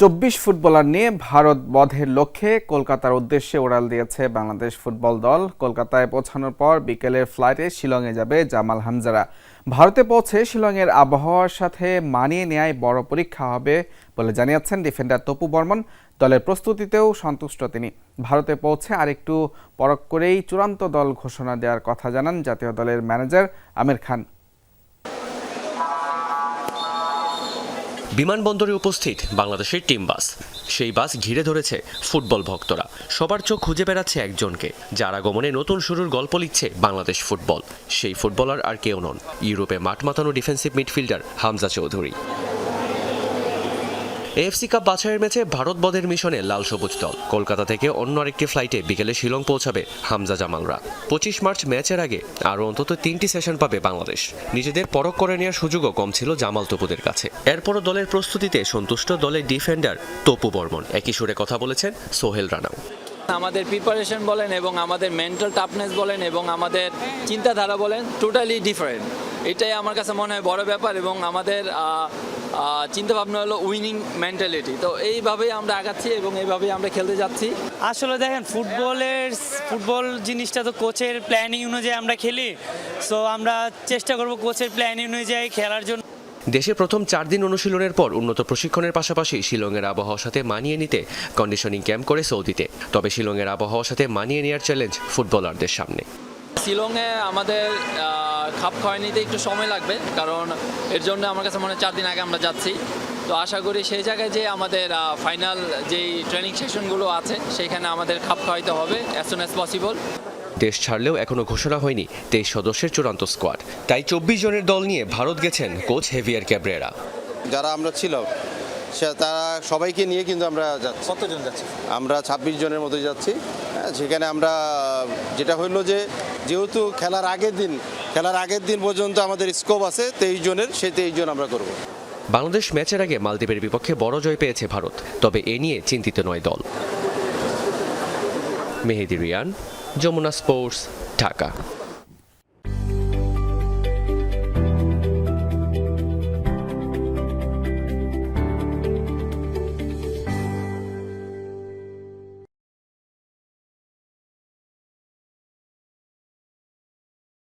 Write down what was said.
চব্বিশ ফুটবলার নিয়ে ভারত বধের লক্ষ্যে কলকাতার উদ্দেশ্যে উড়াল দিয়েছে বাংলাদেশ ফুটবল দল। কলকাতায় পৌঁছানোর পর বিকেলের ফ্লাইটে শিলংয়ে যাবে জামাল হামজারা। ভারতে পৌঁছে শিলংয়ের আবহাওয়ার সাথে মানিয়ে নেয় বড় পরীক্ষা হবে বলে জানিয়েছেন ডিফেন্ডার তপু বর্মন। দলের প্রস্তুতিতেও সন্তুষ্ট তিনি। ভারতে পৌঁছে আরেকটু পরখ করেই চূড়ান্ত দল ঘোষণা দেওয়ার কথা জানান জাতীয় দলের ম্যানেজার আমির খান। বিমানবন্দরে উপস্থিত বাংলাদেশের টিম বাস। সেই বাস ঘিরে ধরেছে ফুটবল ভক্তরা। সবার চোখ খুঁজে বেড়াচ্ছে একজনকে, যার আগমনে নতুন শুরুর গল্প লিখছে বাংলাদেশ ফুটবল। সেই ফুটবলার আর কেউ নন, ইউরোপে মাঠ মাতানো defensive midfielder Hamza Chowdhury. AFC cup বাছাইয়ের ম্যাচে ভারত বধের মিশনে লাল সবুজ দল। কলকাতা থেকে অন্য আরেকটি ফ্লাইটে বিকেলে শিলং পৌঁছাবে হামজা জামালরা। পঁচিশ মার্চ ম্যাচের আগে আরও অন্তত তিনটি সেশন পাবে বাংলাদেশ। নিজেদের পরখ করে নেওয়ার সুযোগও কম ছিল জামাল তপুদের কাছে। এরপরও দলের প্রস্তুতিতে সন্তুষ্ট দলের ডিফেন্ডার তপু বর্মন। একই সুরে কথা বলেছেন সোহেল রানাও আমাদের প্রিপারেশন বলেন এবং আমাদের মেন্টাল টাফনেস বলেন এবং আমাদের চিন্তাধারা বলেন টোটালি ডিফারেন্ট এটাই আমার কাছে মনে হয় বড় ব্যাপার এবং আমাদের চিন্তা ভাবনা হলো উইনিং মেন্টালিটি তো এইভাবেই আমরা আগাচ্ছি এবং এইভাবেই আমরা খেলতে যাচ্ছি। আসলে দেখেন ফুটবলের ফুটবল জিনিসটা তো কোচের প্ল্যানিং অনুযায়ী আমরা খেলি। সো আমরা চেষ্টা করব কোচের প্ল্যানিং অনুযায়ী খেলার জন্য। দেশে প্রথম চার দিন অনুশীলনের পর উন্নত প্রশিক্ষণের পাশাপাশি শিলংয়ের আবহাওয়ার সাথে মানিয়ে নিতে কন্ডিশনিং ক্যাম্প করে সৌদিতে। তবে শিলংয়ের আবহাওয়ার সাথে মানিয়ে নেওয়ার চ্যালেঞ্জ ফুটবলারদের সামনে। শিলংয়ে আমাদের খাপ খাওয়াই নিতে একটু সময় লাগবে কারণ এর জন্য আমার কাছে মনে হয় চার দিন আগে আমরা যাচ্ছি। তো আশা করি সেই জায়গায় যে আমাদের ফাইনাল যেই ট্রেনিং সেশনগুলো আছে সেইখানে আমাদের খাপ খাওয়াইতে হবে অ্যাজ সুন অ্যাজ পসিবল দেশ ছাড়লেও এখনও ঘোষণা হয়নি তেইশ সদস্যের চূড়ান্ত স্কোয়াড তাই চব্বিশ জনের দল নিয়ে ভারত গেছেন কোচ হেভিয়ার ক্যাব্রেরা। যারা আমরা ছিলাম সে তারা সবাইকে নিয়ে কিন্তু আমরা যাচ্ছি। কতজন যাচ্ছে? আমরা ছাব্বিশ জনের মতো যাচ্ছি। হ্যাঁ, সেখানে আমরা যেটা হইল যে যেহেতু খেলার আগের দিন খেলার আগের দিন পর্যন্ত আমাদের স্কোপ আছে তেইশ জনের সেই তেইশ জন আমরা করব। বাংলাদেশ ম্যাচের আগে মালদ্বীপের বিপক্ষে বড় জয় পেয়েছে ভারত তবে এ নিয়ে চিন্তিত নয় দল। মেহেদি রিয়ান যমুনা স্পোর্টস ঢাকা।